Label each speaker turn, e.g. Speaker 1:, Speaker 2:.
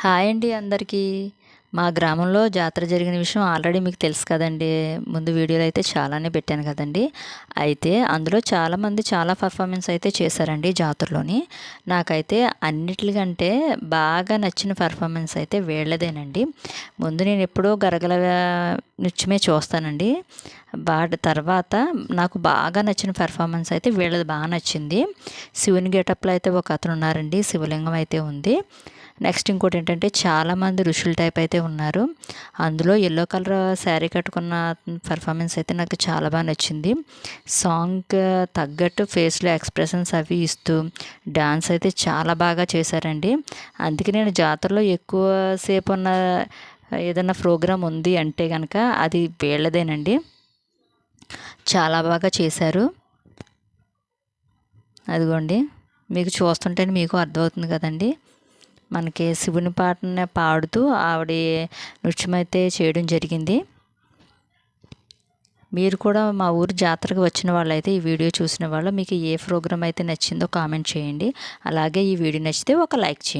Speaker 1: Hi అండి అందరికీ. మా గ్రామంలో జాతర జరిగిన విషయం ఆల్రెడీ మీకు తెలుసు కదండి. ముందు వీడియోలు అయితే చాలానే పెట్టాను కదండి. అయితే అందులో చాలామంది చాలా పర్ఫార్మెన్స్ అయితే చేశారండి జాతరలోని. నాకైతే అన్నిటికంటే బాగా నచ్చిన పర్ఫార్మెన్స్ అయితే వీళ్ళదేనండి. ముందు నేను ఎప్పుడూ గరగల నృత్యమే చూస్తానండి. వాటి తర్వాత నాకు బాగా నచ్చిన పెర్ఫార్మెన్స్ అయితే వీళ్ళది బాగా నచ్చింది. శివుని గేటప్లో అయితే ఒక అతను ఉన్నారండి. శివలింగం అయితే ఉంది. నెక్స్ట్ ఇంకోటి ఏంటంటే చాలామంది ఋషుల టైప్ అయితే ఉన్నారు. అందులో ఎల్లో కలర్ శారీ కట్టుకున్న పర్ఫార్మెన్స్ అయితే నాకు చాలా బాగా నచ్చింది. సాంగ్ తగ్గట్టు ఫేస్లో ఎక్స్ప్రెషన్స్ అవి ఇస్తూ డాన్స్ అయితే చాలా బాగా చేశారండి. అందుకే నేను జాతరలో ఎక్కువసేపు ఉన్న ఏదైనా ప్రోగ్రాం ఉంది అంటే కనుక అది వీళ్ళదేనండి. చాలా బాగా చేశారు. అదిగోండి. మీకు చూస్తుంటే మీకు అర్థమవుతుంది కదండి. మనకి శివుని పాటనే పాడుతూ ఆవిడ నృత్యం అయితే చేయడం జరిగింది. మీరు కూడా మా ఊరు జాతరకు వచ్చిన వాళ్ళైతే ఈ వీడియో చూసిన వాళ్ళు మీకు ఏ ప్రోగ్రామ్ అయితే నచ్చిందో కామెంట్ చేయండి. అలాగే ఈ వీడియో నచ్చితే ఒక లైక్ చేయండి.